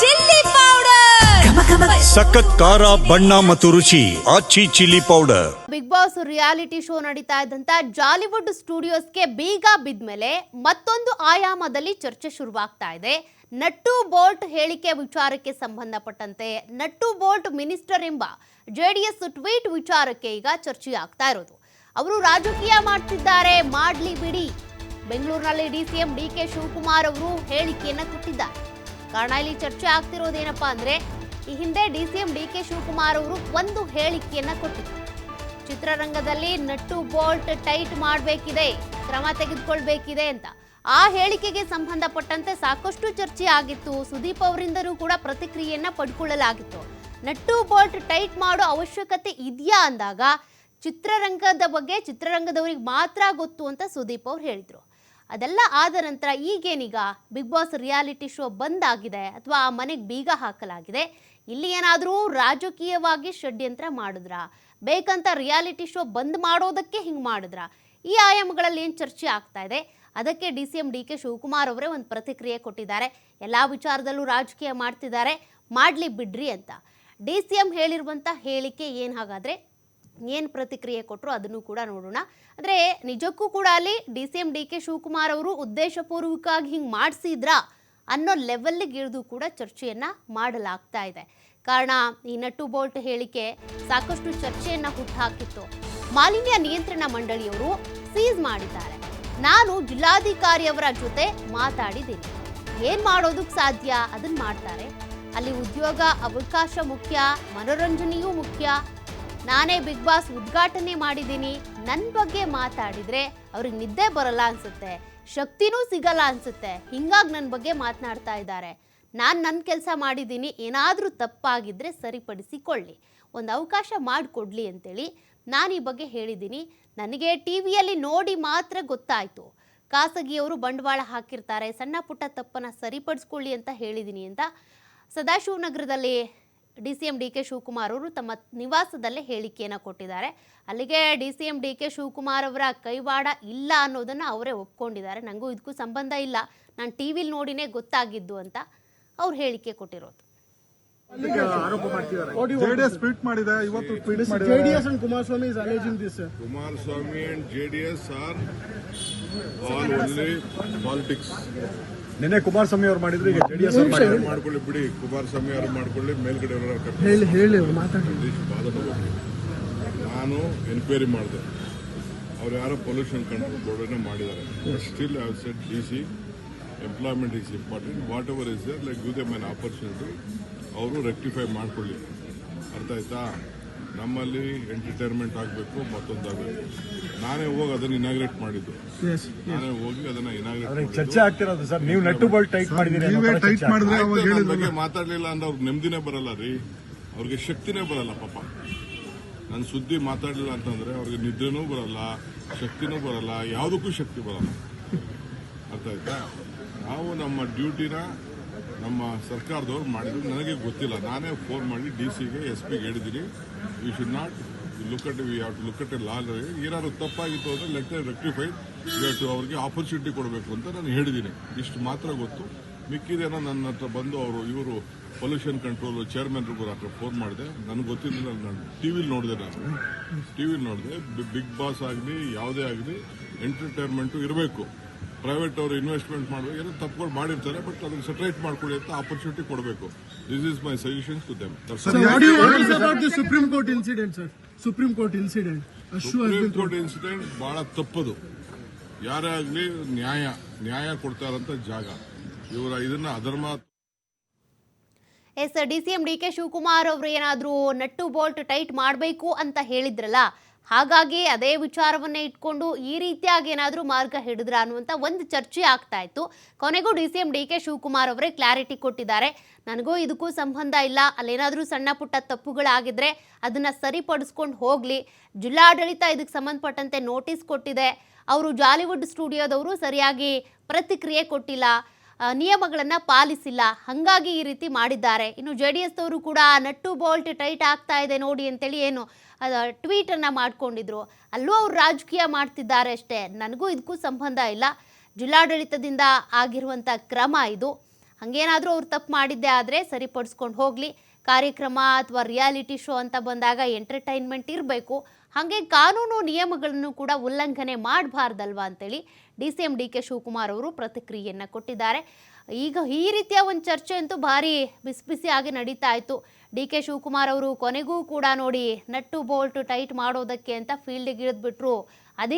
Chilli powder. ಸಖತ್ ಖಾರ ಬಣ್ಣ ಮತ್ತು ರುಚಿ Aachi chilli powder. Bigg Boss reality show ನಡೀತಾ ಇದ್ದಂತ ಜಾಲಿವುಡ್ ಸ್ಟುಡಿಯೋಸ್ಗೆ ಬೀಗ ಬಿದ್ಮೇಲೆ ಮತ್ತೊಂದು ಆಯಾಮದಲ್ಲಿ ಚರ್ಚೆ ಶುರುವಾಗ್ತಾ ಇದೆ. ನಟ್ಟು ಬೋಲ್ಟ್ ಹೇಳಿಕೆ ವಿಚಾರಕ್ಕೆ ಸಂಬಂಧಪಟ್ಟಂತೆ ನಟ್ಟು ಬೋಲ್ಟ್ ಮಿನಿಸ್ಟರ್ ಎಂಬ ಜೆಡಿಎಸ್ ಟ್ವೀಟ್ ವಿಚಾರಕ್ಕೆ ಈಗ ಚರ್ಚೆ ಆಗ್ತಾ ಇರೋದು. ಅವರು ರಾಜಕೀಯ ಮಾಡ್ತಿದ್ದಾರೆ ಮಾಡ್ಲಿ ಬಿಡಿ. ಬೆಂಗಳೂರಿನಲ್ಲಿ ಡಿಸಿಎಂ ಡಿ ಕೆ ಶಿವಕುಮಾರ್ ಅವರು ಹೇಳಿಕೆಯನ್ನ ಕೊಟ್ಟಿದ್ದಾರೆ. ಕಾರಣ ಇಲ್ಲಿ ಚರ್ಚೆ ಆಗ್ತಿರೋದೇನಪ್ಪಾ ಅಂದ್ರೆ, ಈ ಹಿಂದೆ D DCM D K Shivakumar ಅವರು ಒಂದು ಹೇಳಿಕೆಯನ್ನ ಕೊಟ್ಟಿದ್ರು. ಚಿತ್ರರಂಗದಲ್ಲಿ ನಟ್ಟು ಬೋಲ್ಟ್ ಟೈಟ್ ಮಾಡಬೇಕಿದೆ, ಕ್ರಮ ತೆಗೆದುಕೊಳ್ಬೇಕಿದೆ ಅಂತ. ಆ ಹೇಳಿಕೆಗೆ ಸಂಬಂಧಪಟ್ಟಂತೆ ಸಾಕಷ್ಟು ಚರ್ಚೆ ಆಗಿತ್ತು. ಸುದೀಪ್ ಅವರಿಂದಲೂ ಕೂಡ ಪ್ರತಿಕ್ರಿಯೆಯನ್ನ ಪಡ್ಕೊಳ್ಳಲಾಗಿತ್ತು. ನಟ್ಟು ಬೋಲ್ಟ್ ಟೈಟ್ ಮಾಡೋ ಅವಶ್ಯಕತೆ ಇದೆಯಾ ಅಂದಾಗ, ಚಿತ್ರರಂಗದ ಬಗ್ಗೆ ಚಿತ್ರರಂಗದವರಿಗೆ ಮಾತ್ರ ಗೊತ್ತು ಅಂತ ಸುದೀಪ್ ಅವ್ರು ಹೇಳಿದ್ರು. ಅದೆಲ್ಲ ಆದ ನಂತರ ಈಗೇನೀಗ ಬಿಗ್ ಬಾಸ್ ರಿಯಾಲಿಟಿ ಶೋ ಬಂದಾಗಿದೆ ಅಥವಾ ಆ ಮನೆಗೆ ಬೀಗ ಹಾಕಲಾಗಿದೆ. ಇಲ್ಲಿ ಏನಾದರೂ ರಾಜಕೀಯವಾಗಿ ಷಡ್ಯಂತ್ರ ಮಾಡಿದ್ರ? ಬೇಕಂತ ರಿಯಾಲಿಟಿ ಶೋ ಬಂದ್ ಮಾಡೋದಕ್ಕೆ ಹಿಂಗೆ ಮಾಡಿದ್ರ? ಈ ಆಯಾಮಗಳಲ್ಲಿ ಏನು ಚರ್ಚೆ ಆಗ್ತಾ ಇದೆ? ಅದಕ್ಕೆ D C M D K Shivakumar ಅವರೇ ಒಂದು ಪ್ರತಿಕ್ರಿಯೆ ಕೊಟ್ಟಿದ್ದಾರೆ. ಎಲ್ಲ ವಿಚಾರದಲ್ಲೂ ರಾಜಕೀಯ ಮಾಡ್ತಿದ್ದಾರೆ. ಮಾಡಲಿ ಬಿಡ್ರಿ ಅಂತ. ಡಿ ಸಿ ಎಂ ಹೇಳಿರುವಂಥ ಹೇಳಿಕೆ ಏನು ಹಾಗಾದರೆ? ಏನು ಪ್ರತಿಕ್ರಿಯೆ ಕೊಟ್ಟರು ಅದನ್ನು ಕೂಡ ನೋಡೋಣ. ಅಂದರೆ ನಿಜಕ್ಕೂ ಕೂಡ ಅಲ್ಲಿ D C M D K Shivakumar ಅವರು ಉದ್ದೇಶಪೂರ್ವಕವಾಗಿ ಹಿಂಗೆ ಮಾಡಿಸಿದ್ರಾ ಅನ್ನೋ ಲೆವೆಲ್ಗೆ ಇಳಿದು ಕೂಡ ಚರ್ಚೆಯನ್ನು ಮಾಡಲಾಗ್ತಾ ಇದೆ. ಕಾರಣ ಈ ನಟ್ಟು ಬೋಲ್ಟ್ ಹೇಳಿಕೆ ಸಾಕಷ್ಟು ಚರ್ಚೆಯನ್ನು ಹುಟ್ಟುಹಾಕಿತ್ತು ಮಾಲಿನ್ಯ ನಿಯಂತ್ರಣ ಮಂಡಳಿಯವರು ಸೀಸ್ ಮಾಡಿದ್ದಾರೆ. ನಾನು ಜಿಲ್ಲಾಧಿಕಾರಿಯವರ ಜೊತೆ ಮಾತಾಡಿದ್ದೀನಿ. ಏನು ಮಾಡೋದಕ್ಕೆ ಸಾಧ್ಯ? ಅದನ್ನು ಮಾಡ್ತಾರೆ. ಅಲ್ಲಿ ಉದ್ಯೋಗ ಅವಕಾಶ ಮುಖ್ಯ, ಮನೋರಂಜನೆಯೂ ಮುಖ್ಯ ನಾನೇ ಬಿಗ್ ಬಾಸ್ ಉದ್ಘಾಟನೆ ಮಾಡಿದ್ದೀನಿ. ನನ್ನ ಬಗ್ಗೆ ಮಾತಾಡಿದರೆ ಅವ್ರಿಗೆ ನಿದ್ದೆ ಬರಲ್ಲ ಅನ್ಸುತ್ತೆ. ಶಕ್ತಿನೂ ಸಿಗಲ್ಲ ಅನ್ಸುತ್ತೆ. ಹಿಂಗಾಗಿ ನನ್ನ ಬಗ್ಗೆ ಮಾತನಾಡ್ತಾ ಇದ್ದಾರೆ. ನಾನು ನನ್ನ ಕೆಲಸ ಮಾಡಿದ್ದೀನಿ. ಏನಾದರೂ ತಪ್ಪಾಗಿದ್ದರೆ ಸರಿಪಡಿಸಿಕೊಳ್ಳಿ. ಒಂದು ಅವಕಾಶ ಮಾಡಿಕೊಡ್ಲಿ ಅಂತೇಳಿ ನಾನು ಈ ಬಗ್ಗೆ ಹೇಳಿದ್ದೀನಿ. ನನಗೆ ಟಿ ವಿಯಲ್ಲಿ ನೋಡಿ ಮಾತ್ರ ಗೊತ್ತಾಯಿತು. ಖಾಸಗಿಯವರು ಬಂಡವಾಳ ಹಾಕಿರ್ತಾರೆ. ಸಣ್ಣ ಪುಟ್ಟ ತಪ್ಪನ್ನು ಸರಿಪಡಿಸ್ಕೊಳ್ಳಿ ಅಂತ ಹೇಳಿದ್ದೀನಿ ಅಂತ ಸದಾಶಿವನಗರದಲ್ಲಿ D C M D K Shivakumar ಅವರು ತಮ್ಮ ನಿವಾಸದಲ್ಲೇ ಹೇಳಿಕೆಯನ್ನು ಕೊಟ್ಟಿದ್ದಾರೆ. ಅಲ್ಲಿಗೆ D C M D K Shivakumar ಅವರ ಕೈವಾಡ ಇಲ್ಲ ಅನ್ನೋದನ್ನು ಅವರೇ ಒಪ್ಕೊಂಡಿದ್ದಾರೆ. ನನಗೂ ಇದಕ್ಕೂ ಸಂಬಂಧ ಇಲ್ಲ. ನಾನು ಟಿ ವಿಲಿ ನೋಡಿನೇ ಗೊತ್ತಾಗಿದ್ದು ಅಂತ ಅವ್ರು ಹೇಳಿಕೆ ಕೊಟ್ಟಿರೋದು. ಆರೋಪ ಜೆಡಿಎಸ್ ಟ್ವೀಟ್ ಮಾಡಿದೆ ಇವತ್ತು ಟ್ವೀಟ್ ಮಾಡಿದೆ JDS and Kumaraswamy is alleging this Kumaraswamy and JDS are all only politics. ನಿನ್ನೆ ಕುಮಾರಸ್ವಾಮಿ ಅವ್ರು ಮಾಡಿದ್ರು ಈಗ ಜೆಡಿಎಸ್ ಅವ್ರು ಮಾಡ್ಕೊಳ್ಳಿ ಬಿಡಿ ಕುಮಾರಸ್ವಾಮಿ ಅವರು ಮಾಡ್ಕೊಳ್ಳಿ ಮೇಲ್ಗಡೆ ಹೇಳಿ ಹೇಳಿ ಮಾತಾಡಿ. ನಾನು ಎನ್ಕ್ವೈರಿ ಮಾಡಿದೆ. ಅವ್ರು ಯಾರೋ ಪೊಲ್ಯೂಷನ್ ಕಂಟ್ರೋಲ್ ಬೋರ್ಡ್ ಮಾಡಿದ್ದಾರೆ. Still I said D C employment is important whatever is like give them an opportunity ಅವರು ರೆಕ್ಟಿಫೈ ಮಾಡ್ಕೊಳ್ಳಿ. ಅರ್ಥ ಆಯ್ತಾ? ನಮ್ಮಲ್ಲಿ ಎಂಟರ್ಟೈನ್ಮೆಂಟ್ ಆಗಬೇಕು ಮತ್ತೊಂದಾಗಬೇಕು ನಾನೇ ಹೋಗಿ ಅದನ್ನು ಇನಾಗ್ರೇಟ್ ಮಾಡಿದ್ದು. ಎಸ್ ನಾನೇ ಹೋಗಿ ಅದನ್ನ ಇನಾಗ್ರೇಟ್ ಚರ್ಚೆ ಆಗ್ತಿರೋದು ಸರ್. ನೀವು ನೆಟ್ಟು ಬಾಲ್ ಟೈಟ್ ಮಾಡಿದ್ದೀರಿ ಟೈಟ್ ಮಾಡಿದ್ರೆ ನನ್ ಬಗ್ಗೆ ಮಾತಾಡಲಿಲ್ಲ ಅಂದ್ರೆ ಅವ್ರಿಗೆ ನೆಮ್ಮದಿನೇ ಬರಲ್ಲ ರೀ. ಅವ್ರಿಗೆ ಶಕ್ತಿನೇ ಬರಲ್ಲ ಪಾಪ. ನನ್ನ ಸುದ್ದಿ ಮಾತಾಡಲಿಲ್ಲ ಅಂತಂದ್ರೆ ಅವ್ರಿಗೆ ನಿದ್ರೆನೂ ಬರಲ್ಲ ಶಕ್ತಿನೂ ಬರಲ್ಲ ಯಾವುದಕ್ಕೂ ಶಕ್ತಿ ಬರಲ್ಲ. ಅರ್ಥ ಆಯ್ತಾ? ನಾವು ನಮ್ಮ ಡ್ಯೂಟಿನ ನಮ್ಮ ಸರ್ಕಾರದವ್ರು ಮಾಡಿದ್ರು. ನನಗೆ ಗೊತ್ತಿಲ್ಲ. ನಾನೇ ಫೋನ್ ಮಾಡಿ ಡಿ ಸಿಗೆ ಎಸ್ ಪಿಗೆ ಹೇಳಿದ್ದೀನಿ. We should not look at we have to look at law ಏನಾದ್ರು ತಪ್ಪಾಗಿತ್ತು ಅಂದರೆ ಲೆಟ್ ರೆಕ್ಟಿಫೈಡ್ ಟು ಅವ್ರಿಗೆ ಆಪರ್ಚುನಿಟಿ ಕೊಡಬೇಕು ಅಂತ ನಾನು ಹೇಳಿದ್ದೀನಿ. ಇಷ್ಟು ಮಾತ್ರ ಗೊತ್ತು. ಮಿಕ್ಕಿದೇನ ನನ್ನ ಹತ್ರ ಬಂದು ಅವರು, ಇವರು ಪೊಲ್ಯೂಷನ್ ಕಂಟ್ರೋಲ್ ಚೇರ್ಮನ್ರಿಗೂ ಹತ್ರ ಫೋನ್ ಮಾಡಿದೆ. ನನಗೆ ಗೊತ್ತಿಲ್ಲ ನಾನು ಟಿವಿಲಿ ನೋಡಿದೆ ನಾನು. ಟಿವಿಲಿ ನೋಡಿದೆ. ಬಿಗ್ ಬಾಸ್ ಆಗಲಿ, ಯಾವುದೇ ಆಗಲಿ ಎಂಟರ್ಟೈನ್ಮೆಂಟು ಇರಬೇಕು. ಪ್ರೈವೇಟ್ ಅವರು ಇನ್ವೆಸ್ಟ್ಮೆಂಟ್ ಮಾಡಬೇಕು ಏನೋ ತಪ್ಪುಗಳು ಮಾಡಿರ್ತಾರೆ ಬಟ್ ಅದನ್ನ ಸೆಟರೇಟ್ ಮಾಡ್ಕೊಳ್ಳಿ ಅಂತ ಆಪರ್ಚುನಿಟಿ ಕೊಡಬೇಕು. This is my suggestions to them what you what about the supreme court incident sir supreme court incident supreme court incident ಬಹಳ ತಪ್ಪದು. ಯಾರೇ ಆಗಲಿ ನ್ಯಾಯ ನ್ಯಾಯ ಕೊಡ್ತಾರಂತ ಜಾಗ. ಇವರ ಇದನ್ನ ಅಧರ್ಮ S D C M D K Shivakumar ಅವರು ಏನಾದರೂ ನಟ್ಟು ಬೋಲ್ಟ್ ಟೈಟ್ ಮಾಡಬೇಕು ಅಂತ ಹೇಳಿದ್ರಲ್ಲ ಹಾಗಾಗಿ ಅದೇ ವಿಚಾರವನ್ನೇ ಇಟ್ಕೊಂಡು ಈ ರೀತಿಯಾಗಿ ಏನಾದರೂ ಮಾರ್ಗ ಹಿಡಿದ್ರ ಅನ್ನುವಂಥ ಒಂದು ಚರ್ಚೆ ಆಗ್ತಾ ಇತ್ತು. ಕೊನೆಗೂ D C M D K Shivakumar ಅವರೇ ಕ್ಲಾರಿಟಿ ಕೊಟ್ಟಿದ್ದಾರೆ. ನನಗೂ ಇದಕ್ಕೂ ಸಂಬಂಧ ಇಲ್ಲ. ಅಲ್ಲೇನಾದರೂ ಸಣ್ಣ ಪುಟ್ಟ ತಪ್ಪುಗಳಾಗಿದ್ರೆ ಅದನ್ನು ಸರಿಪಡಿಸ್ಕೊಂಡು ಹೋಗಲಿ. ಜಿಲ್ಲಾಡಳಿತ ಇದಕ್ಕೆ ಸಂಬಂಧಪಟ್ಟಂತೆ ನೋಟಿಸ್ ಕೊಟ್ಟಿದೆ. ಅವರು ಜಾಲಿವುಡ್ ಸ್ಟುಡಿಯೋದವರು ಸರಿಯಾಗಿ ಪ್ರತಿಕ್ರಿಯೆ ಕೊಟ್ಟಿಲ್ಲ. ನಿಯಮಗಳನ್ನ ಪಾಲಿಸಿಲ್ಲ. ಹಂಗಾಗಿ ಈ ರೀತಿ ಮಾಡಿದ್ದಾರೆ. ಇನ್ನು ಜೆ ಡಿ ಕೂಡ ನಟ್ಟು ಬೋಲ್ಟ್ ಟೈಟ್ ಆಗ್ತಾ ಇದೆ ನೋಡಿ ಅಂತೇಳಿ ಏನು ಟ್ವೀಟ್ ಅನ್ನ ಮಾಡ್ಕೊಂಡಿದ್ರು. ಅಲ್ಲೂ ಅವ್ರು ರಾಜಕೀಯ ಮಾಡ್ತಿದ್ದಾರೆ ಅಷ್ಟೇ. ನನಗೂ ಇದಕ್ಕೂ ಸಂಬಂಧ ಇಲ್ಲ. ಜಿಲ್ಲಾಡಳಿತದಿಂದ ಆಗಿರುವಂಥ ಕ್ರಮ ಇದು. ಹಾಗೇನಾದರೂ ಅವ್ರು ತಪ್ಪು ಮಾಡಿದ್ದೆ ಆದರೆ ಸರಿಪಡಿಸ್ಕೊಂಡು ಹೋಗಲಿ. ಕಾರ್ಯಕ್ರಮ ಅಥವಾ ರಿಯಾಲಿಟಿ ಶೋ ಅಂತ ಬಂದಾಗ ಎಂಟರ್ಟೈನ್ಮೆಂಟ್ ಇರಬೇಕು. ಹಾಗೆ ಕಾನೂನು ನಿಯಮಗಳನ್ನು ಕೂಡ ಉಲ್ಲಂಘನೆ ಮಾಡಬಾರ್ದಲ್ವಾ ಅಂತೇಳಿ D C M D K Shivakumar ಅವರು ಪ್ರತಿಕ್ರಿಯೆಯನ್ನು ಕೊಟ್ಟಿದ್ದಾರೆ. ಈಗ ಈ ರೀತಿಯ ಒಂದು ಚರ್ಚೆ ಅಂತೂ ಭಾರಿ ಬಿಸಿ ಬಿಸಿಯಾಗಿ ನಡೀತಾ ಇತ್ತು. ಡಿ ಕೆ ಶಿವಕುಮಾರ್ ಅವರು ಕೊನೆಗೂ ಕೂಡ ನೋಡಿ ನಟ್ಟು ಬೋಲ್ಟು ಟೈಟ್ ಮಾಡೋದಕ್ಕೆ ಅಂತ ಫೀಲ್ಡಿಗೆ ಇಳಿದ್ಬಿಟ್ರು.